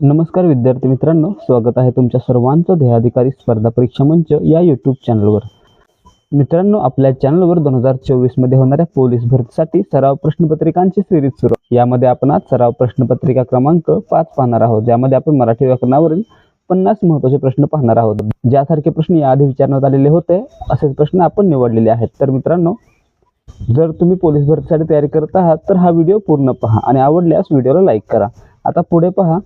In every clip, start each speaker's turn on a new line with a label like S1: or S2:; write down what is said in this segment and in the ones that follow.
S1: नमस्कार विद्यार्थी मित्रांनो स्वागत आहे तुमच्या सर्वांचं ध्येयाधिकारी स्पर्धा परीक्षा मंच या यूट्यूब चॅनलवर मित्रांनो आपल्या चॅनलवर दोन हजार चोवीसमध्ये होणाऱ्या पोलीस भरतीसाठी सराव प्रश्नपत्रिकांची सिरीज सुरू यामध्ये आपण आज सराव प्रश्नपत्रिका क्रमांक पाच पाहणार आहोत ज्यामध्ये आपण मराठी व्याकरणावरील पन्नास महत्त्वाचे प्रश्न पाहणार आहोत. ज्यासारखे प्रश्न याआधी विचारण्यात आलेले होते असेच प्रश्न आपण निवडलेले आहेत. तर मित्रांनो जर तुम्ही पोलीस भरतीसाठी तयारी करत आहात तर हा व्हिडिओ पूर्ण पहा आणि आवडल्यास व्हिडिओला लाईक करा. आता पुढे पहा.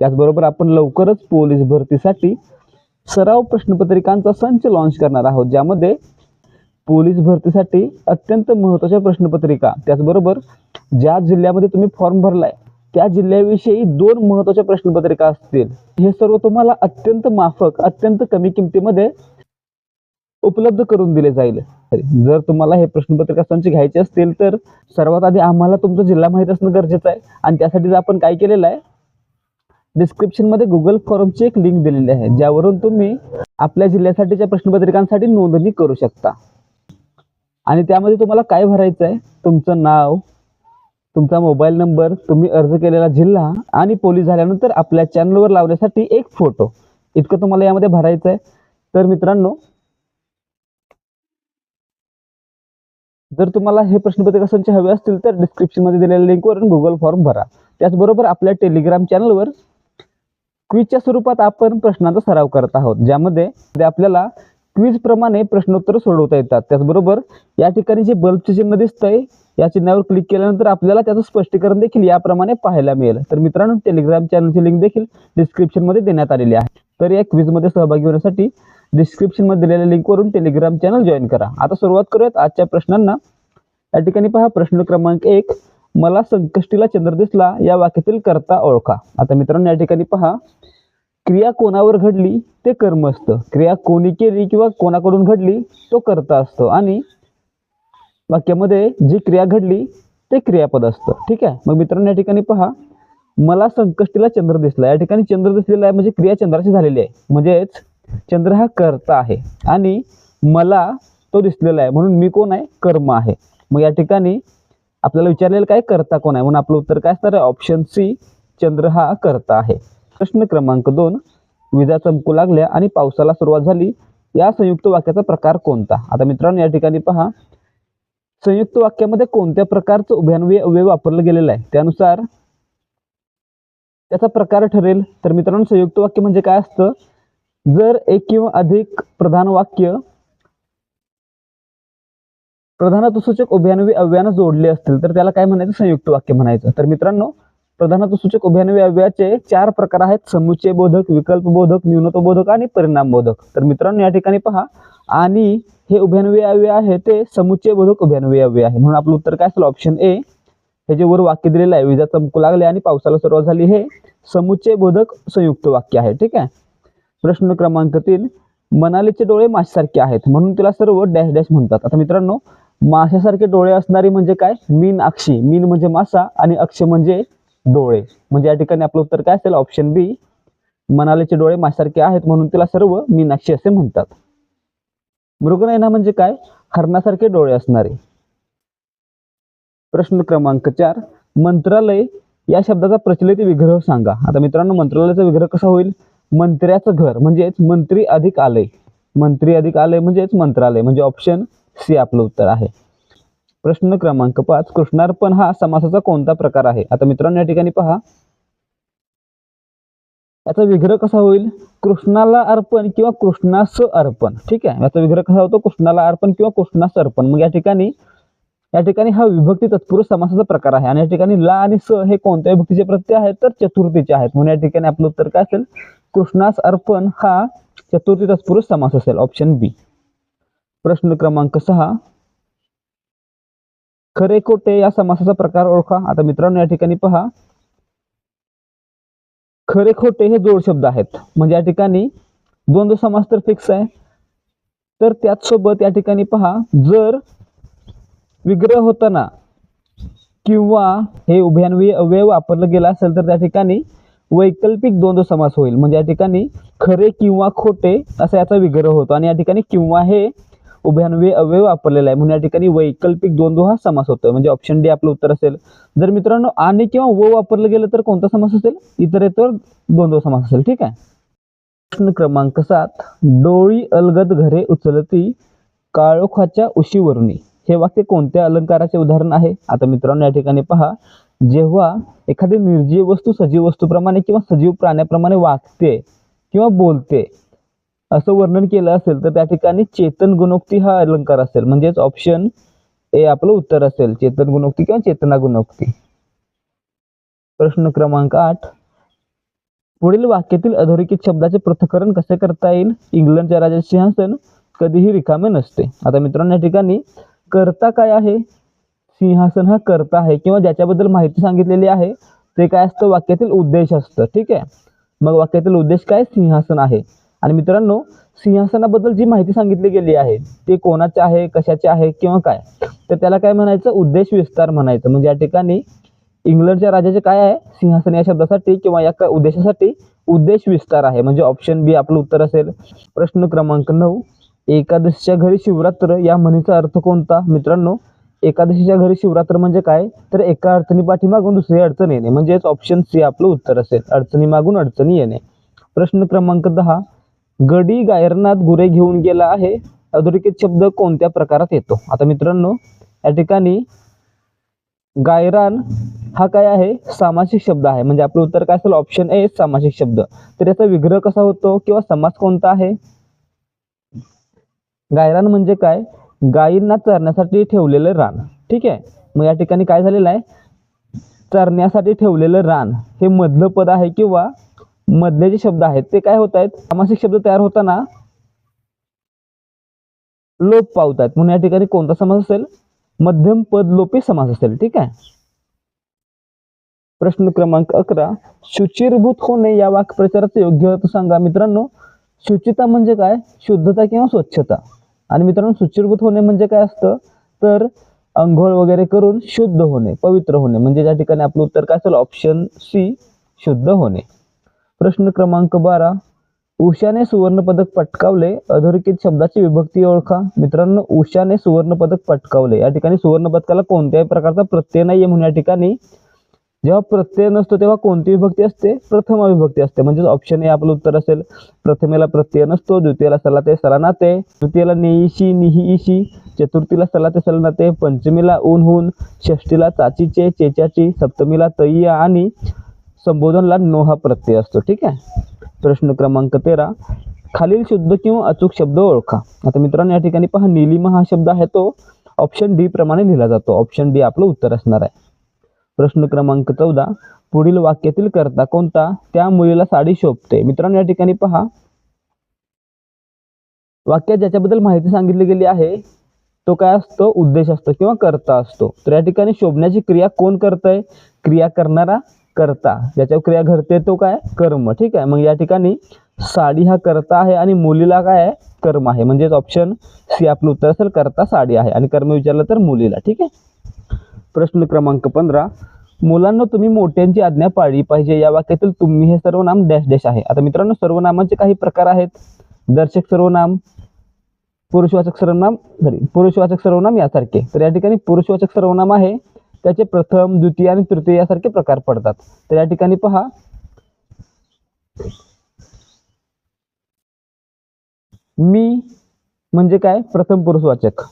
S1: त्याचबरोबर आपण लवकरच पोलीस भरतीसाठी सराव प्रश्नपत्रिकांचा संच लॉन्च करणार आहोत ज्यामध्ये पोलीस भरतीसाठी अत्यंत महत्त्वाच्या प्रश्नपत्रिका. त्याचबरोबर ज्या जिल्ह्यामध्ये तुम्ही फॉर्म भरलाय त्या जिल्ह्याविषयी दोन महत्त्वाच्या प्रश्नपत्रिका असतील. हे सर्व तुम्हाला अत्यंत माफक अत्यंत कमी किमतीमध्ये उपलब्ध करून दिले जाईल. जर तुम्हाला हे प्रश्नपत्रिका संच घ्यायचे असतील तर सर्वात आधी आम्हाला तुमचा जिल्हा माहीत असणं गरजेचं आहे आणि त्यासाठी आपण काय केलेलं आहे डिस्क्रिप्शनमध्ये गुगल फॉर्मची एक लिंक दिलेली आहे ज्यावरून तुम्ही आपल्या जिल्ह्यासाठीच्या प्रश्नपत्रिकांसाठी नोंदणी करू शकता. आणि त्यामध्ये तुम्हाला काय भरायचं आहे तुमचं नाव तुमचा मोबाईल नंबर तुम्ही अर्ज केलेला जिल्हा आणि पोलीस झाल्यानंतर आपल्या चॅनलवर लावण्यासाठी एक फोटो इतकं तुम्हाला यामध्ये भरायचं आहे. तर मित्रांनो जर तुम्हाला हे प्रश्नपत्रिका संच हवे असतील तर डिस्क्रिप्शनमध्ये दिलेल्या लिंकवरून गुगल फॉर्म भरा. त्याचबरोबर आपल्या टेलिग्राम चॅनलवर क्विजच्या स्वरूपात आपण प्रश्नांचा सराव करत आहोत ज्यामध्ये आपल्याला क्विज प्रमाणे प्रश्नोत्तर सोडवता येतात. त्याचबरोबर या ठिकाणी जे बल्बचे चिन्ह दिसतंय या चिन्हावर क्लिक केल्यानंतर आपल्याला त्याचं स्पष्टीकरण देखील याप्रमाणे पाहायला मिळेल. तर मित्रांनो टेलिग्राम चॅनलची लिंक देखील डिस्क्रिप्शनमध्ये देण्यात आलेली आहे. तर या क्विजमध्ये सहभागी होण्यासाठी डिस्क्रिप्शनमध्ये दिलेल्या लिंकवरून टेलिग्राम चॅनल जॉईन करा. आता सुरुवात करूयात आजच्या प्रश्नांना. या ठिकाणी पहा प्रश्न क्रमांक एक मला संकष्टीला चंद्र दिसला या वाक्यातील करता ओळखा. आता मित्रांनो या ठिकाणी पहा क्रिया कोणावर घडली ते कर्म असतं. क्रिया कोणी केली किंवा कोणाकडून घडली तो करता असतो. आणि वाक्यामध्ये जी क्रिया घडली ते क्रियापद असतं. ठीक आहे? मग मित्रांनो या ठिकाणी पहा मला संकष्टीला चंद्र दिसला. या ठिकाणी चंद्र दिसलेला आहे म्हणजे क्रिया चंद्राची झालेली आहे. म्हणजेच चंद्र हा कर्ता आहे. आणि मला तो दिसलेला आहे. म्हणून मी कोण आहे? कर्म आहे. मग या ठिकाणी आपल्याला विचारलेलं काय? करता कोण आहे? म्हणून आपलं उत्तर काय असणार आहे? ऑप्शन सी चंद्र हा करता आहे. प्रश्न क्रमांक दोन विजा चमकू लागल्या आणि पावसाला सुरुवात झाली. या संयुक्त वाक्याचा प्रकार कोणता? आता मित्रांनो या ठिकाणी पहा. संयुक्त वाक्यामध्ये कोणत्या प्रकारचं उभ्यान्वय अव्यय वापरलं गेलेलं आहे? त्यानुसार त्याचा प्रकार ठरेल. तर मित्रांनो संयुक्त वाक्य म्हणजे काय असतं? जर एक किंवा अधिक प्रधान वाक्य प्रधानत्वसूचक उभ्यानवी अव्यानं जोडले असतील तर त्याला काय म्हणायचं? संयुक्त वाक्य म्हणायचं. तर मित्रांनो प्रधानत्वसूचक उभ्यानवी अव्याचे चार प्रकार आहेत. समुच्चय बोधक विकल्प बोधक न्यूनत्व बोधक आणि परिणाम बोधक. तर मित्रांनो या ठिकाणी पहा. आणि हे उभ्यानवी अव्यय आहे ते समुच्चय बोधक उभ्यानवी अव्यय आहे. म्हणून आपलं उत्तर काय असेल? ऑप्शन ए हे जे वर वाक्य दिलेलं आहे विजा चमकू लागले आणि पावसाला सुरुवात झाली. हे समुच्चय बोधक संयुक्त वाक्य आहे. ठीक आहे? प्रश्न क्रमांक तीन मनालीचे डोळे माशासारखे आहेत म्हणून तिला सर्व डॅश डॅश म्हणतात. आता मित्रांनो माशासारखे डोळे असणारी म्हणजे काय? मीन अक्षी. मीन म्हणजे मासा आणि अक्ष म्हणजे डोळे. म्हणजे या ठिकाणी आपलं उत्तर काय असेल? ऑप्शन बी मनालीचे डोळे माशासारखे आहेत म्हणून तिला सर्व मीनाक्षी असे म्हणतात. मृगनयना म्हणजे काय? हरणासारखे डोळे असणारे. प्रश्न क्रमांक चार मंत्रालय या शब्दाचा प्रचलित विग्रह सांगा. आता मित्रांनो मंत्रालयाचा विग्रह कसा होईल? मंत्र्याचं घर म्हणजेच मंत्री अधिक आलय. मंत्री अधिक आलय म्हणजेच मंत्रालय म्हणजे ऑप्शन सी आपलं उत्तर आहे. प्रश्न क्रमांक पाच कृष्णार्पण हा समासाचा कोणता प्रकार आहे? आता मित्रांनो या ठिकाणी पहा. याचा विग्रह कसा होईल? कृष्णाला अर्पण किंवा कृष्णास अर्पण. ठीक आहे? याचा विग्रह कसा होतो? कृष्णाला अर्पण किंवा कृष्णास अर्पण. मग या ठिकाणी या ठिकाणी हा विभक्ती तत्पुरुष समासाचा प्रकार आहे. आणि या ठिकाणी ला आणि स हे कोणत्या विभक्तीचे प्रत्यय आहेत? तर चतुर्थीचे आहेत. म्हणून या ठिकाणी आपलं उत्तर काय असेल? कृष्णास अर्पण हा चतुर्थी तत्पुरुष समास असेल ऑप्शन बी प्रश्न क्रमांक सहा. खरे खोटे या समासाचा प्रकार ओळखा. आता मित्रांनो या ठिकाणी पहा. खरे खोटे हे जोड शब्द आहेत. म्हणजे या ठिकाणी द्वंद्व समास तर फिक्स आहे. तर त्याचसोबत या ठिकाणी पहा जर विग्रह होताना किंवा हे उभयान्वयी अव्यय वापरलं गेलं असेल तर त्या ठिकाणी वैकल्पिक द्वंद्व समास होईल. म्हणजे या ठिकाणी खरे किंवा खोटे असा याचा विग्रह होतो. आणि या ठिकाणी किंवा हे उभ्यान्वय अव्यय वापरलेला आहे. म्हणून या ठिकाणी वैकल्पिक द्वंद्व हा समास होतो. म्हणजे ऑप्शन डी आपलं उत्तर असेल. जर मित्रांनो आणि किंवा व वापरलं गेलं तर कोणता समास असेल? इतरेतर द्वंद्व समास असेल. ठीक आहे? प्रश्न क्रमांक सात. डोळी अलगद घरे उचलती काळोखाच्या उशीवरुणी हे वाक्य कोणत्या अलंकाराचे उदाहरण आहे? आता मित्रांनो या ठिकाणी पहा. जेव्हा एखादी निर्जीव वस्तू सजीव वस्तूप्रमाणे किंवा सजीव प्राण्याप्रमाणे वागते किंवा बोलते असं वर्णन केलं असेल तर त्या ठिकाणी चेतन गुणोक्ती हा अलंकार असेल. म्हणजेच ऑप्शन ए आपलं उत्तर असेल. चेतन गुणोक्ती किंवा चेतना गुणोक्ती. प्रश्न क्रमांक आठ. पुढील वाक्यातील अधोरेखित शब्दाचे पृथकरण कसे करता येईल? इंग्लंडच्या राजा सिंहासन कधीही रिकामे नसते. आता मित्रांनो या ठिकाणी करता काय आहे? सिंहासन हा करता आहे किंवा ज्याच्याबद्दल माहिती सांगितलेली आहे ते काय असतं? वाक्यातील उद्देश असतं. ठीक आहे? मग वाक्यातील उद्देश काय? सिंहासन आहे. आणि मित्रांनो सिंहासनाबद्दल जी माहिती सांगितली गेली आहे ते कोणाचे आहे कशाचे आहे किंवा काय? तर त्याला काय म्हणायचं? उद्देश विस्तार म्हणायचं. म्हणजे या ठिकाणी इंग्लंडच्या राजाचे काय आहे? सिंहासन या शब्दासाठी किंवा या उद्देशासाठी उद्देश विस्तार आहे. म्हणजे ऑप्शन बी आपलं उत्तर असेल. प्रश्न क्रमांक नऊ. एकादशीच्या घरी शिवरात्र या म्हणीचा अर्थ कोणता? मित्रांनो एकादशीच्या घरी शिवरात्र म्हणजे काय? तर एका अडचणी पाठीमागून दुसरी अडचण येणे. म्हणजेच ऑप्शन सी आपलं उत्तर असेल. अडचणी मागून अडचणी येणे. प्रश्न क्रमांक दहा. गडी गायरनाथ गुरे घेऊन गेला आहे. अधोरेखित शब्द कोणत्या प्रकारात येतो? आता मित्रांनो या ठिकाणी गायरान हा काय आहे? सामासिक शब्द आहे. म्हणजे आपलं उत्तर काय असेल? ऑप्शन ए सामासिक शब्द. तर याचा विग्रह कसा होतो? किंवा समास कोणता आहे? गायरान म्हणजे काय? गायींना चरण्यासाठी ठेवलेलं रान. ठीक आहे? मग या ठिकाणी काय झालेलं आहे? चरण्यासाठी ठेवलेलं रान हे मधलं पद आहे किंवा मधले जे शब्द आहेत ते काय होत आहेत? सामासिक शब्द तयार होताना लोप पावत आहेत. म्हणून या ठिकाणी कोणता समास असेल? मध्यम पद लोपी समास असेल. ठीक आहे? प्रश्न क्रमांक अकरा. शुचिरभूत होणे या वाक्प्रचाराचं योग्य अर्थ सांगा मित्रांनो. शुचिता म्हणजे काय? शुद्धता किंवा स्वच्छता. आणि मित्रांनो शुचिरभूत होणे म्हणजे काय असतं? तर अंघोळ वगैरे करून शुद्ध होणे पवित्र होणे. म्हणजे ज्या ठिकाणी आपलं उत्तर काय असेल? ऑप्शन सी शुद्ध होणे. प्रश्न क्रमांक बारा उषाने सुवर्ण पदक पटकावले अधोरेखित शब्दाची विभक्ती ओळखा. मित्रांनो उषाने सुवर्ण पदक पटकावले. या ठिकाणी सुवर्ण पदकाला कोणत्याही प्रकारचा प्रत्यय नाहीये म्हणून या ठिकाणी जेव्हा प्रत्यय नसतो तेव्हा कोणती विभक्ती असते? प्रथमा अविभक्ती असते. म्हणजे ऑप्शन ए आपलं उत्तर असेल प्रथमेला प्रत्यय नसतो द्वितीयला सला ते सला नाते तृतीयला नेईशी निही इशी चतुर्थीला सला ते सला नाते पंचमीला ऊन हून षष्टीला चाचीचे चेचाची सप्तमीला तय्या आणि संबोधनला नो हा प्रत्यय असतो. ठीक आहे? प्रश्न क्रमांक तेरा. खालील शुद्ध किंवा अचूक शब्द ओळखा. आता मित्रांनो या ठिकाणी पहा निलिमा हा शब्द आहे तो ऑप्शन डी प्रमाणे लिहिला जातो. ऑप्शन डी आपलं उत्तर असणार आहे. प्रश्न क्रमांक चौदा. पुढील वाक्यातील करता कोणता? त्या मुलीला साडी शोभते. मित्रांनो या ठिकाणी पहा. वाक्यात ज्याच्याबद्दल माहिती सांगितली गेली आहे तो काय असतो? उद्देश असतो किंवा कर्ता असतो. तर या ठिकाणी शोभण्याची क्रिया कोण करतंय? क्रिया करणारा कर्ता. ज्याच्यावर क्रिया घडते तो काय? कर्म. ठीक आहे? मग या ठिकाणी साडी हा कर्ता आहे आणि मुलीला काय आहे? कर्म आहे. म्हणजेच ऑप्शन सी आपलं उत्तर असेल करता साडी आहे. आणि कर्म विचारलं तर मुलीला. ठीक आहे? प्रश्न क्रमांक पंधरा. मुलांना तुम्ही मोठ्यांची आज्ञा पाळली पाहिजे. या वाक्यातील तुम्ही हे सर्वनाम डॅश डॅश आहे. आता मित्रांनो सर्वनामांचे काही प्रकार आहेत. दर्शक सर्वनाम पुरुषवाचक सर्वनाम सॉरी पुरुषवाचक सर्वनाम यासारखे. तर या ठिकाणी पुरुषवाचक सर्वनाम आहे. त्याचे प्रथम द्वितीय आणि तृतीय यासारखे प्रकार पडतात. तर या ठिकाणी पहा. मी म्हणजे काय? प्रथम पुरुषवाचक.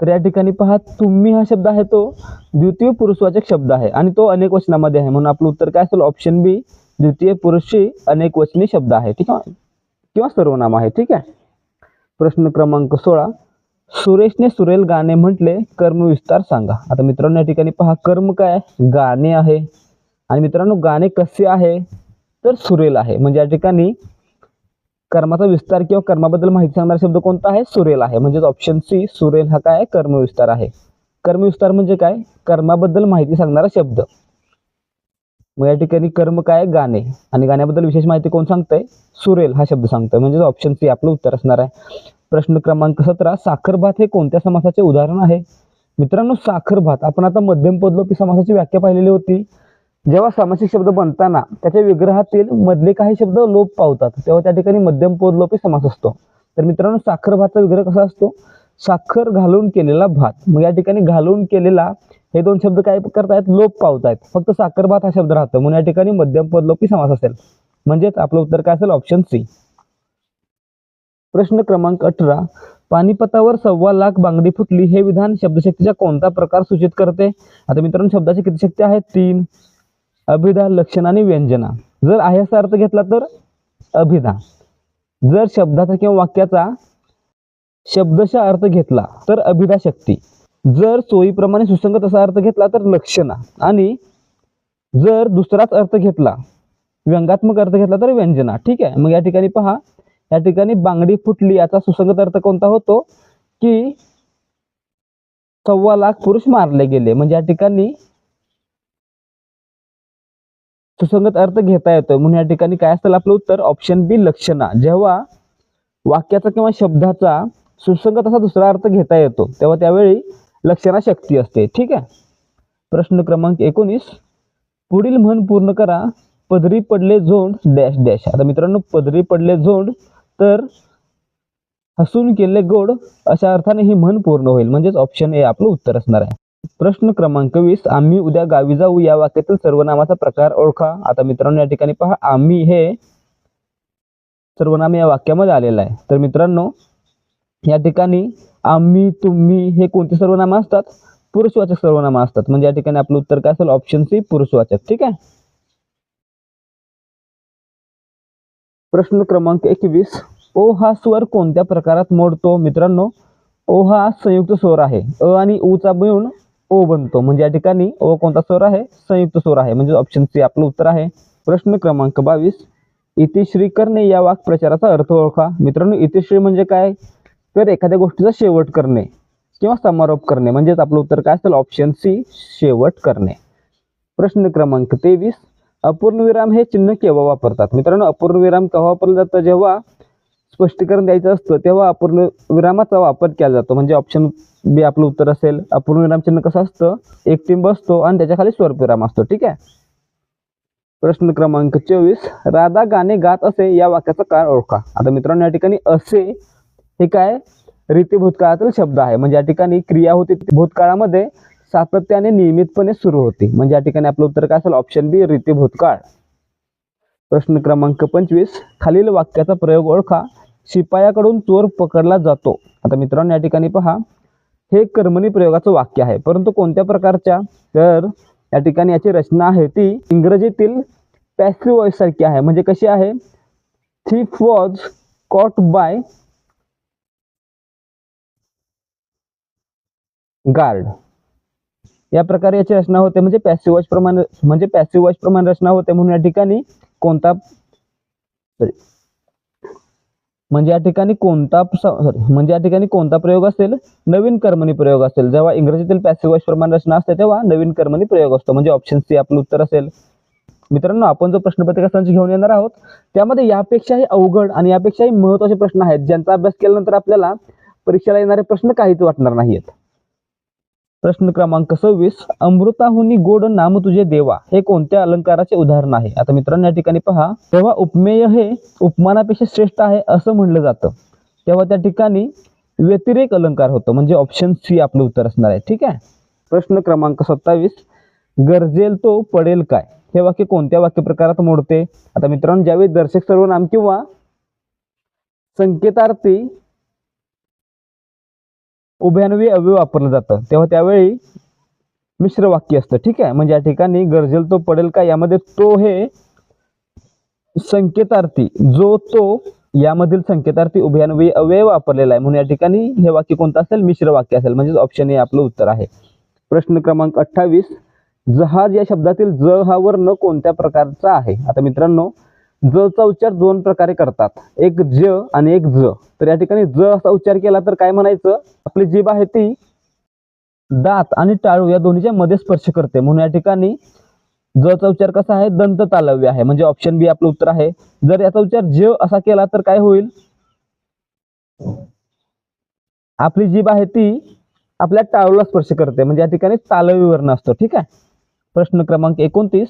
S1: तर या ठिकाणी पहा तुम्ही हा शब्द आहे तो द्वितीय पुरुषवाचक शब्द आहे आणि तो अनेक वचनामध्ये आहे. म्हणून आपलं उत्तर काय असेल? ऑप्शन बी द्वितीय पुरुषी अनेक वचनी शब्द आहे. ठीक आहे? किंवा सर्वनाम आहे. ठीक आहे? प्रश्न क्रमांक सोळा. सुरेशने सुरेल गाणे म्हटले कर्म विस्तार सांगा. आता मित्रांनो या ठिकाणी पहा कर्म काय? गाणे आहे. आणि मित्रांनो गाणे कसे आहे? तर सुरेल आहे. म्हणजे या ठिकाणी कर्माचा विस्तार किंवा कर्माबद्दल माहिती सांगणारा शब्द कोणता आहे? सुरेल आहे. म्हणजेच ऑप्शन सी सुरेल हा काय? कर्मविस्तार आहे. कर्मविस्तार म्हणजे काय? कर्माबद्दल माहिती सांगणारा शब्द. मग या ठिकाणी कर्म काय? गाणे. आणि गाण्याबद्दल विशेष माहिती कोण सांगतंय? सुरेल हा शब्द सांगतोय. म्हणजे ऑप्शन सी आपलं उत्तर असणार आहे. प्रश्न क्रमांक सतरा साखरभात हे कोणत्या समासाचे उदाहरण आहे? मित्रांनो साखरभात आपण आता मध्यम पदलोपी समासाची व्याख्या पाहिलेली होती. जेव्हा सामासिक शब्द बनताना त्याच्या विग्रहातील मधले काही शब्द लोप पावतात तेव्हा त्या ठिकाणी मध्यम पोद लोपी समास असतो. तर मित्रांनो साखर भातचा विग्रह कसा असतो? साखर घालून केलेला भात. मग या ठिकाणी घालून केलेला हे दोन शब्द काय करतायत? लोप पावतायत. फक्त साखर भात हा शब्द राहतो. म्हणून या ठिकाणी मध्यम पद लोपी समास असेल. म्हणजेच आपलं उत्तर काय असेल? ऑप्शन सी प्रश्न क्रमांक अठरा. पानिपतावर सव्वा लाख बांगडी फुटली हे विधान शब्दशक्तीचा कोणता प्रकार सूचित करते? आता मित्रांनो शब्दाची किती शक्ती आहे तीन. अभिधा लक्षण आणि व्यंजना. जर आहे असा अर्थ घेतला तर अभिधा. जर शब्दाचा किंवा वाक्याचा शब्दशा अर्थ घेतला तर अभिधा शक्ती. जर सोयीप्रमाणे सुसंगत असा अर्थ घेतला तर लक्षणा. आणि जर दुसराच अर्थ घेतला व्यंगात्मक अर्थ घेतला तर व्यंजना. ठीक आहे? मग या ठिकाणी पहा. या ठिकाणी बांगडी फुटली याचा सुसंगत अर्थ कोणता होतो? की सव्वा लाख पुरुष मारले गेले. म्हणजे या ठिकाणी सुसंगत अर्थ घेता येतो म्हणून या ठिकाणी काय असेल आपलं उत्तर ऑप्शन बी लक्षणा. जेव्हा वाक्याचा किंवा शब्दाचा सुसंगत असा दुसरा अर्थ घेता येतो तेव्हा त्यावेळी लक्षणा शक्ती असते. ठीक आहे? प्रश्न क्रमांक एकोणीस. पुढील म्हण पूर्ण करा. पदरी पडले झोंड डॅश डॅश. आता मित्रांनो पदरी पडले झोंड तर हसून केले गोड अशा अर्थाने ही म्हण पूर्ण होईल. म्हणजेच ऑप्शन ए आपलं उत्तर असणार आहे. प्रश्न क्रमांक वीस. आम्ही उद्या गावी जाऊ. या वाक्यातील सर्वनामाचा प्रकार ओळखा. आता मित्रांनो या ठिकाणी पहा. आम्ही हे सर्वनाम या वाक्यामध्ये आलेलं आहे. तर मित्रांनो या ठिकाणी आम्ही तुम्ही हे कोणते सर्वनाम असतात? पुरुषवाचक सर्वनाम असतात. म्हणजे या ठिकाणी आपलं उत्तर काय असेल? ऑप्शन सी पुरुषवाचक. ठीक आहे? प्रश्न क्रमांक एकवीस. ओ हा स्वर कोणत्या प्रकारात मोडतो? मित्रांनो ओ हा संयुक्त स्वर आहे. अ आणि ऊचा मिळून ओ बनतो. म्हणजे या ठिकाणी ओ कोणता स्वर आहे? संयुक्त स्वर आहे. म्हणजे ऑप्शन सी आपलं उत्तर आहे. प्रश्न क्रमांक बावीस. इतिश्री करणे या वाक्प्रचाराचा अर्थ ओळखा. मित्रांनो इतिश्री म्हणजे काय? तर एखाद्या गोष्टीचा शेवट करणे किंवा समारोप करणे. म्हणजेच आपलं उत्तर काय असेल? ऑप्शन सी शेवट करणे. प्रश्न क्रमांक तेवीस. अपूर्णविराम हे चिन्ह केव्हा वापरतात? मित्रांनो अपूर्णविराम केव्हा वापरलं जातं? जेव्हा स्पष्टीकरण द्यायचं असतं तेव्हा अपूर्ण विरामाचा वापर केला जातो. म्हणजे ऑप्शन बी आपलं उत्तर असेल अपूर्ण विराम चिन्ह कसं असतं? एक टिंब असतो आणि त्याच्याखाली स्वरविराम असतो ठीक आहे? प्रश्न क्रमांक चोवीस राधा गाणे गात असे या वाक्याचा काळ ओळखा. आता मित्रांनो या ठिकाणी असे हे काय? रीती भूतकाळातील शब्द आहे. म्हणजे या ठिकाणी क्रिया होती भूतकाळामध्ये सातत्याने नियमितपणे सुरू होती. म्हणजे या ठिकाणी आपलं उत्तर काय असेल? ऑप्शन बी रीती भूतकाळ. प्रश्न क्रमांक पंचवीस खालील वाक्याचा प्रयोग ओळखा. शिपायाकडून चोर पकडला जातो. आता मित्रांनो या ठिकाणी पहा हे कर्मणी प्रयोगाचं वाक्य आहे. परंतु कोणत्या प्रकारच्या? तर या ठिकाणी याची रचना आहे ती इंग्रजीतील पॅसिव्ह वॉइस सारखी आहे. म्हणजे कशी आहे? Thief was caught by guard या प्रकारे याची रचना होते. म्हणजे पॅसिव्ह वॉइस प्रमाणे म्हणजे पॅसिव्ह वॉइस प्रमाणे रचना होते. म्हणून या ठिकाणी कोणता. म्हणजे या ठिकाणी कोणता सॉरी म्हणजे या ठिकाणी कोणता प्रयोग असेल? नवीन कर्मणी प्रयोग असेल. जेव्हा इंग्रजीतील पॅसिव्ह वॉइस प्रमाणे रचना असते तेव्हा नवीन कर्मणी प्रयोग असतो. म्हणजे ऑप्शन सी आपलं उत्तर असेल. मित्रांनो आपण जो प्रश्नपत्रिका संच घेऊन येणार आहोत त्यामध्ये यापेक्षाही अवघड आणि यापेक्षाही महत्त्वाचे प्रश्न आहेत ज्यांचा अभ्यास केल्यानंतर आपल्याला परीक्षेला येणारे प्रश्न काहीच वाटणार नाहीत प्रश्न क्रमांक सव्वीस अमृताहुनी गोड नाम तुझे देवा हे कोणत्या अलंकाराचे उदाहरण आहे? आता मित्रांनो या ठिकाणी पहा. तेव्हा उपमेय हे उपमानापेक्षा श्रेष्ठ आहे असं म्हणलं जातं. तेव्हा त्या ठिकाणी व्यतिरेक अलंकार होतो. म्हणजे ऑप्शन सी आपलं उत्तर असणार आहे. ठीक आहे? प्रश्न क्रमांक सत्तावीस गरजेल तो पडेल काय? हे वाक्य कोणत्या वाक्य प्रकारात मोडते? आता मित्रांनो ज्यावेळी दर्शक सर्वनाम किंवा संकेतार्थी उभयान्वयी अव्यय वापरलं जातं. तेव्हा त्यावेळी मिश्र वाक्य असतं. ठीक आहे? म्हणजे या ठिकाणी गरजेल तो पडेल का? यामध्ये तो हे संकेतार्थी जो तो यामधील संकेतार्थी उभयान्वयी अव्यय वापरलेला आहे. म्हणून या ठिकाणी हे वाक्य कोणतं असेल? मिश्र वाक्य असेल. म्हणजे ऑप्शन हे आपलं उत्तर आहे. प्रश्न क्रमांक अठ्ठावीस. जहाज या शब्दातील ज हा वर्ण कोणत्या प्रकारचा आहे? आता मित्रांनो ज चा उच्चार दोन प्रकारे करतात. एक ज आणि एक ज. तर या ठिकाणी ज असा उच्चार केला तर काय म्हणायचं? आपली जीभ आहे ती दात आणि टाळू या दोन्हीच्या मध्ये स्पर्श करते. म्हणून या ठिकाणी ज चा उच्चार कसा आहे? दंत तालव्य आहे. म्हणजे ऑप्शन बी आपलं उत्तर आहे. जर याचा उच्चार ज असा केला तर काय होईल? आपली जीभ आहे ती आपल्या टाळूला स्पर्श करते. म्हणजे या ठिकाणी तालवी वर्ण असतो. ठीक आहे? प्रश्न क्रमांक एकोणतीस.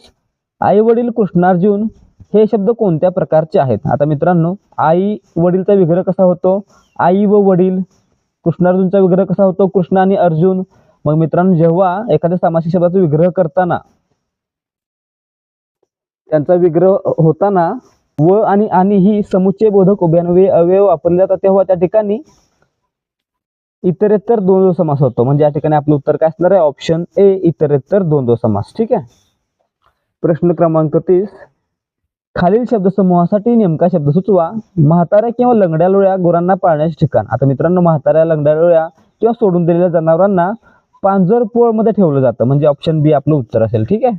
S1: आई वडील कृष्णार्जुन हे शब्द कोणत्या प्रकारचे आहेत? आता मित्रांनो आई वडीलचा विग्रह कसा होतो? आई व वडील कृष्णार्जुनचा विग्रह कसा होतो? कृष्ण आणि अर्जुन. मग मित्रांनो जेव्हा एखाद्या सामासिक शब्दाचा विग्रह करताना त्यांचा विग्रह होताना व आणि आणि ही समुच्चय बोधक उभ्यान्वय अवयव वापरले जातात तेव्हा त्या ठिकाणी इतरेतर द्वंद्व समास होतो. म्हणजे या ठिकाणी आपलं उत्तर काय असणार आहे? ऑप्शन ए इतरेतर द्वंद्व समास. ठीक आहे? प्रश्न क्रमांक तीस. खालील शब्दसमूहासाठी नेमका शब्द सुचवा. म्हाताऱ्या किंवा लंगड्या लोळ्या गुरांना पाळण्याचे ठिकाण. आता मित्रांनो म्हाताऱ्या लंगड्या लोळ्या किंवा सोडून दिलेल्या जनावरांना पांजर पोळमध्ये ठेवलं जातं. म्हणजे ऑप्शन बी आपलं उत्तर असेल. ठीक आहे?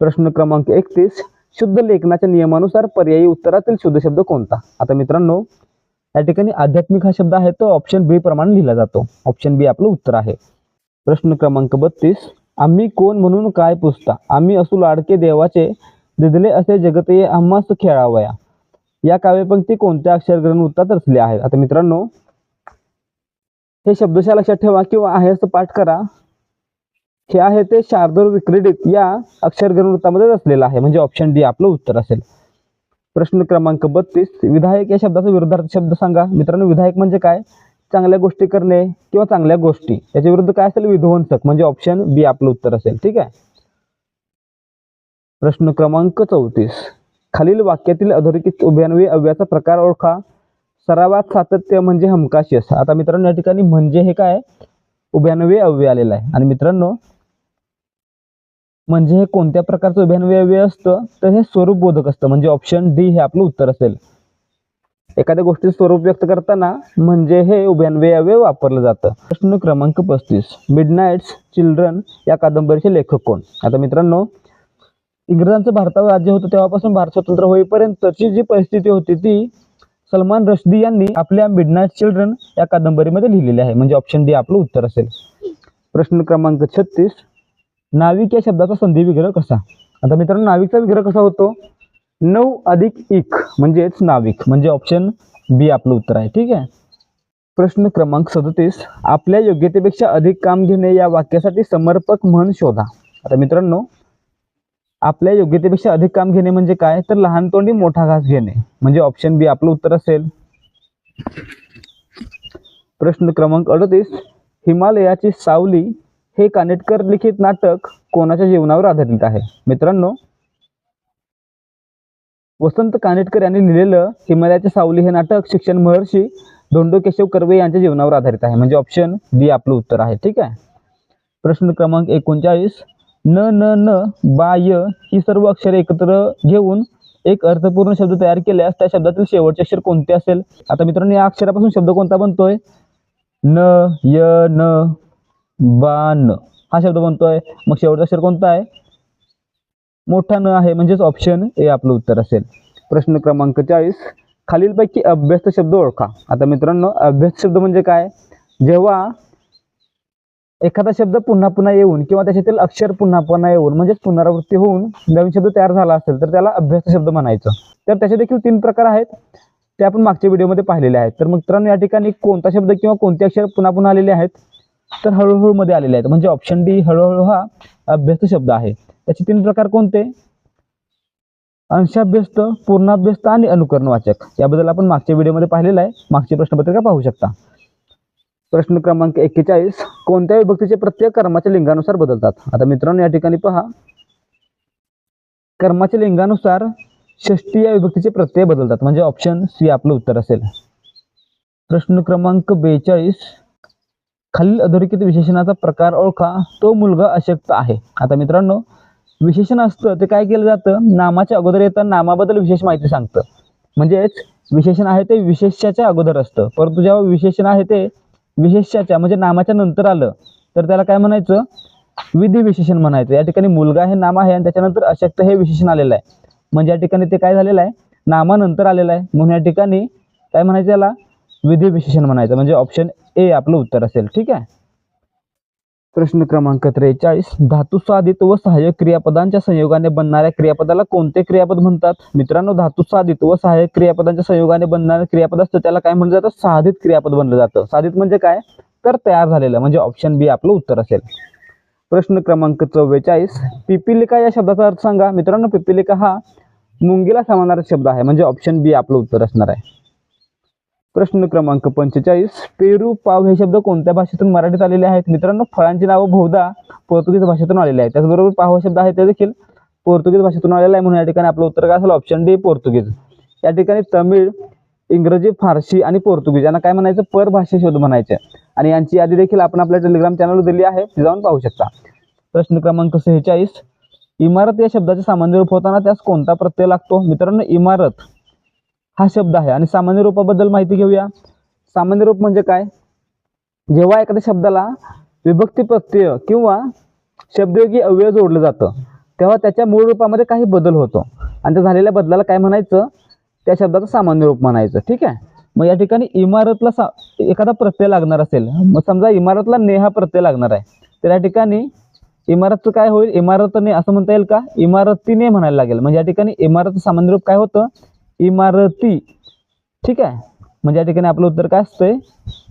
S1: प्रश्न क्रमांक एकतीस. शुद्ध लेखनाच्या नियमानुसार पर्यायी उत्तरातील शुद्ध शब्द कोणता? आता मित्रांनो या ठिकाणी आध्यात्मिक हा शब्द आहे तो ऑप्शन बी प्रमाणे लिहिला जातो. ऑप्शन बी आपलं उत्तर आहे. प्रश्न क्रमांक बत्तीस. आम्ही कोण म्हणून काय पुसता आम्ही असू लाडके देवाचे दिदले असे जगते आम्हास खेळावया. या काव्यपंक्ती कोणत्या अक्षरग्रहण वृत्तात रचल्या आहेत? आता मित्रांनो हे शब्दशः लक्षात ठेवा किंवा आहे असं पाठ करा. हे आहे ते शार्दूल विक्रीडित या अक्षरग्रहण वृत्तामध्ये रचलेलं आहे. म्हणजे ऑप्शन डी आपलं उत्तर असेल. प्रश्न क्रमांक बत्तीस विधायक या शब्दाचा विरुद्धार्थ शब्द सांगा. मित्रांनो विधायक म्हणजे काय? चांगल्या गोष्टी करणे किंवा चांगल्या गोष्टी. याच्या विरुद्ध काय असेल? विध्वंसक. म्हणजे ऑप्शन बी आपलं उत्तर असेल. ठीक आहे? प्रश्न क्रमांक चौतीस. खालील वाक्यातील अधोरेखित उभ्यान्वयी अव्याचा प्रकार ओळखा. सरावात सातत्य म्हणजे हमकाशी असा आता मित्रांनो या ठिकाणी म्हणजे हे काय? उभ्यान्वयी अव्यय आलेलं आहे. आणि मित्रांनो म्हणजे हे कोणत्या प्रकारचं उभ्यान्वयी अव्यय असतं? तर हे स्वरूप बोधक असतं. म्हणजे ऑप्शन डी हे आपलं उत्तर असेल. एखाद्या गोष्टी स्वरूप व्यक्त करताना म्हणजे हे उभ्यान्वयी अव्यय वापरलं जातं. प्रश्न क्रमांक पस्तीस. मिडनाईट्स चिल्ड्रन या कादंबरीचे लेखक कोण? आता मित्रांनो इंग्रजांचं भारतावर राज्य होतं तेव्हापासून भारत स्वतंत्र होईपर्यंतची जी परिस्थिती होती ती सलमान रश्दी यांनी आपल्या मिडनाईट चिल्ड्रन या कादंबरीमध्ये लिहिलेली आहे. म्हणजे ऑप्शन डी आपलं उत्तर असेल. प्रश्न क्रमांक छत्तीस. नाविक या शब्दाचा संधी विग्रह कसा? आता मित्रांनो नाविकचा विग्रह कसा होतो? नऊ अधिक एक म्हणजेच नाविक. म्हणजे ऑप्शन बी आपलं उत्तर आहे. ठीक आहे? प्रश्न क्रमांक सदतीस. आपल्या योग्यतेपेक्षा अधिक काम घेणे या वाक्यासाठी समर्पक म्हण शोधा. आता मित्रांनो आपल्या योग्यतेपेक्षा अधिक काम घेणे म्हणजे काय? तर लहान तोंडी मोठा घास घेणे. म्हणजे ऑप्शन बी आपलं उत्तर असेल. प्रश्न क्रमांक अडतीस. हिमालयाची सावली हे कानेटकर लिखित नाटक कोणाच्या जीवनावर आधारित आहे? मित्रांनो वसंत कानेटकर यांनी लिहिलेलं हिमालयाची सावली हे नाटक शिक्षण महर्षी धोंडो केशव कर्वे यांच्या जीवनावर आधारित आहे. म्हणजे ऑप्शन बी आपलं उत्तर आहे. ठीक आहे? प्रश्न क्रमांक एकोणचाळीस. न न न बा य ही सर्व अक्षरे एकत्र घेऊन एक अर्थपूर्ण शब्द तयार केल्यास त्या शब्दातील शेवटचे अक्षर कोणते असेल? आता मित्रांनो या अक्षरापासून शब्द कोणता बनतोय? न य न बा न. हा शब्द बनतोय. मग शेवटचा अक्षर कोणता आहे? मोठा न आहे म्हणजेच ऑप्शन ए आपलं उत्तर असेल. प्रश्न क्रमांक चाळीस. खालीलपैकी अभ्यस्त शब्द ओळखा. आता मित्रांनो अभ्यस्त शब्द म्हणजे काय? जेव्हा एखादा शब्द पुन्हा पुन्हा येऊन किंवा त्याच्यातील अक्षर पुन्हा पुन्हा येऊन म्हणजेच पुनरावृत्ती होऊन नवीन शब्द तयार झाला असेल तर त्याला अभ्यस्त शब्द म्हणायचं. तर त्याचे देखील तीन प्रकार आहेत. ते आपण मागच्या व्हिडिओमध्ये पाहिलेले आहेत. तर मित्रांनो या ठिकाणी कोणता शब्द किंवा कोणते अक्षर पुन्हा पुन्हा आलेले आहेत? तर हळूहळू मध्ये आलेले आहेत. म्हणजे ऑप्शन डी हळूहळू हा अभ्यस्त शब्द आहे. त्याचे तीन प्रकार कोणते? अंशाभ्यस्त पूर्णाभ्यस्त आणि अनुकरणवाचक. याबद्दल आपण मागच्या व्हिडिओमध्ये पाहिलेलं आहे. मागची प्रश्नपत्रिका पाहू शकता. प्रश्न क्रमांक एक्केचाळीस. कोणत्या विभक्तीचे प्रत्येक कर्माच्या लिंगानुसार बदलतात? आता मित्रांनो या ठिकाणी पहा. कर्माच्या लिंगानुसार षष्टी या विभक्तीचे प्रत्यय बदलतात. म्हणजे ऑप्शन सी आपलं उत्तर असेल. प्रश्न क्रमांक बेचाळीस. खालील अधोरेखित विशेषणाचा प्रकार ओळखा. तो मुलगा अशक्त आहे. आता मित्रांनो विशेषण असतं ते काय केलं जातं? नामाच्या अगोदर येतं नामाबद्दल विशेष माहिती सांगतं. म्हणजेच विशेषण आहे ते विशेषाच्या अगोदर असतं. परंतु जेव्हा विशेषण आहे ते विशेषाच्या म्हणजे नामाच्या नंतर आलं तर त्याला काय म्हणायचं? विधी विशेषण म्हणायचं. या ठिकाणी मुलगा हे नाम आहे आणि त्याच्यानंतर अशक्त हे विशेषण आलेलं आहे. म्हणजे या ठिकाणी ते काय झालेलं आहे? नामानंतर आलेलं आहे. म्हणून या ठिकाणी काय म्हणायचं याला? विधी विशेषण म्हणायचं. म्हणजे ऑप्शन ए आपलं उत्तर असेल. ठीक आहे? प्रश्न क्रमांक त्रेचाळीस. धातू साधित व सहाय्यक क्रियापदांच्या संयोगाने बनणाऱ्या क्रियापदाला कोणते क्रियापद म्हणतात? मित्रांनो धातू साधित व सहाय्यक क्रियापदांच्या संयोगाने बनणारे क्रियापद असतं त्याला काय म्हणलं जातं? साधित क्रियापद बनलं जातं. साधित म्हणजे काय? तर तयार झालेलं म्हणजे ऑप्शन बी आपलं उत्तर असेल. प्रश्न क्रमांक चव्वेचाळीस. पिपिलिका या शब्दाचा अर्थ सांगा. मित्रांनो पिपिलिका हा मुंगीला समानार्थी शब्द आहे म्हणजे ऑप्शन बी आपलं उत्तर असणार आहे. प्रश्न क्रमांक पंचेचाळीस. पेरू पाव हे शब्द कोणत्या भाषेतून मराठीत आलेले आहेत? मित्रांनो फळांची नावं बहुधा पोर्तुगीज भाषेतून आलेले आहेत. त्याचबरोबर पाव हा शब्द आहे ते देखील पोर्तुगीज भाषेतून आलेला आहे. म्हणून या ठिकाणी आपलं उत्तर काय असेल? Option D Portuguese. या ठिकाणी तमिळ इंग्रजी फारसी आणि पोर्तुगीज यांना काय म्हणायचं? परभाषा शोध म्हणायचे. आणि यांची यादी देखील आपण आपल्या टेलिग्राम चॅनलवर दिली आहे. ती जाऊन पाहू शकता. प्रश्न क्रमांक सेहेचाळीस. इमारत या शब्दाचे सामान्य रूप होताना त्यास कोणता प्रत्यय लागतो? मित्रांनो इमारत. हा शब्द आहे. आणि सामान्य रूपाबद्दल माहिती घेऊया. सामान्य रूप म्हणजे काय? जेव्हा एखाद्या शब्दाला विभक्ती प्रत्यय किंवा शब्दयोगी अव्यय जोडलं जातं तेव्हा त्याच्या मूळ रूपामध्ये काही बदल होतो. आणि त्या झालेल्या बदलाला काय म्हणायचं? त्या शब्दाचं सामान्य रूप म्हणायचं. ठीक आहे? मग या ठिकाणी इमारतला सा एखादा प्रत्यय लागणार असेल. मग समजा इमारतला ने हा प्रत्यय लागणार आहे. तर या ठिकाणी इमारतचं काय होईल? इमारतने असं म्हणता येईल का? इमारतीने म्हणायला लागेल. म्हणजे या ठिकाणी इमारत सामान्य रूप काय होतं? इमारती. ठीक आहे? म्हणजे या ठिकाणी आपलं उत्तर काय असतंय?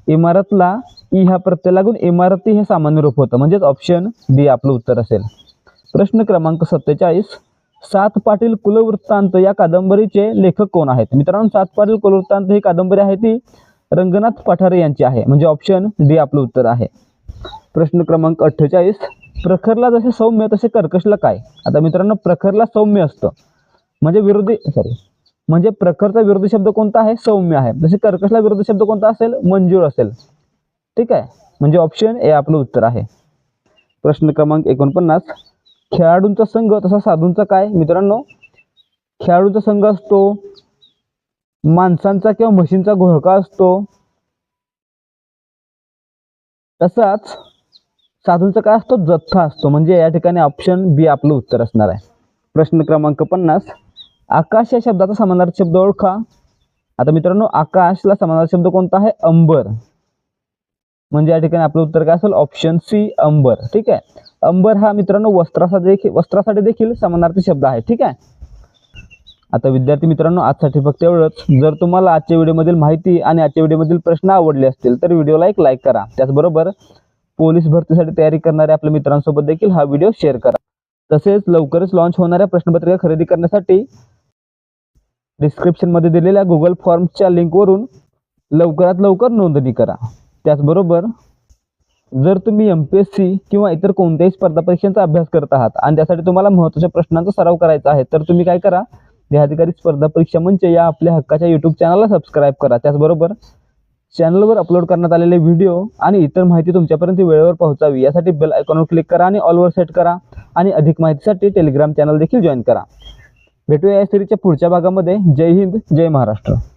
S1: इमारतला ई ह्या प्रत्यय लागून इमारती हे सामान्य रूप होतं. म्हणजेच ऑप्शन बी आपलं उत्तर असेल. प्रश्न क्रमांक सत्तेचाळीस. सात पाटील कुलवृत्तांत या कादंबरीचे लेखक कोण आहेत? मित्रांनो सात पाटील कुलवृत्तांत ही कादंबरी आहे ती रंगनाथ पठारे यांची आहे. म्हणजे ऑप्शन डी आपलं उत्तर आहे. प्रश्न क्रमांक अठ्ठेचाळीस. प्रखरला जसे सौम्य तसे कर्कशला काय? आता मित्रांनो प्रखरला सौम्य असतं. म्हणजे विरोधी सॉरी म्हणजे प्रखरचा विरोधी शब्द कोणता आहे? सौम्य आहे. जसे कर्कशला विरोधी शब्द कोणता असेल? मंजूर असेल. ठीक आहे? म्हणजे ऑप्शन ए आपलं उत्तर आहे. प्रश्न क्रमांक एकोणपन्नास. खेळाडूंचा संघ तसा साधूंचा काय? मित्रांनो खेळाडूंचा संघ असतो माणसांचा किंवा म्हशींचा घोळका असतो. तसाच साधूंचा काय असतो? जथ्था असतो. म्हणजे या ठिकाणी ऑप्शन बी आपलं उत्तर असणार आहे. प्रश्न क्रमांक पन्नास. आकाश या शब्दाचा समानार्थी शब्द ओळखा. आता मित्रांनो आकाशला समानार्थी शब्द कोणता आहे? अंबर. म्हणजे या ठिकाणी आपलं उत्तर काय असेल? Option C amber. ठीक आहे? अंबर हा मित्रांनो वस्त्रासाठी देखील वस्त्रासाठी देखील समानार्थी शब्द आहे. ठीक आहे? आता विद्यार्थी मित्रांनो आजसाठी फक्त एवढंच. जर तुम्हाला आजच्या व्हिडिओमधील माहिती आणि आजच्या व्हिडिओमधील प्रश्न आवडले असतील तर व्हिडिओला एक लाईक करा. त्याचबरोबर पोलीस भरतीसाठी तयारी करणाऱ्या आपल्या मित्रांसोबत देखील हा व्हिडिओ शेअर करा. तसेच लवकरच लॉन्च होणाऱ्या प्रश्नपत्रिका खरेदी करण्यासाठी डिस्क्रिप्शनमध्ये दिलेल्या गुगल फॉर्मच्या लिंकवरून लवकरात लवकर नोंदणी करा. त्याचबरोबर जर तुम्ही एम पी एस सी किंवा इतर कोणत्याही स्पर्धा परीक्षांचा अभ्यास करत आहात आणि त्यासाठी तुम्हाला महत्त्वाच्या प्रश्नांचा सराव करायचा आहे तर तुम्ही काय करा? देहाधिकारी स्पर्धा परीक्षा मंच या आपल्या हक्काच्या यूट्यूब चॅनलला सबस्क्राईब करा. त्याचबरोबर चॅनलवर अपलोड करण्यात आलेले व्हिडिओ आणि इतर माहिती तुमच्यापर्यंत वेळेवर पोहोचावी. यासाठी बेल आयकॉनवर क्लिक करा आणि ऑलवर सेट करा आणि अधिक माहितीसाठी टेलिग्राम चॅनल देखील जॉईन करा. भेटूया या सिरीजच्या पुढच्या भागामध्ये. जय हिंद जय महाराष्ट्र.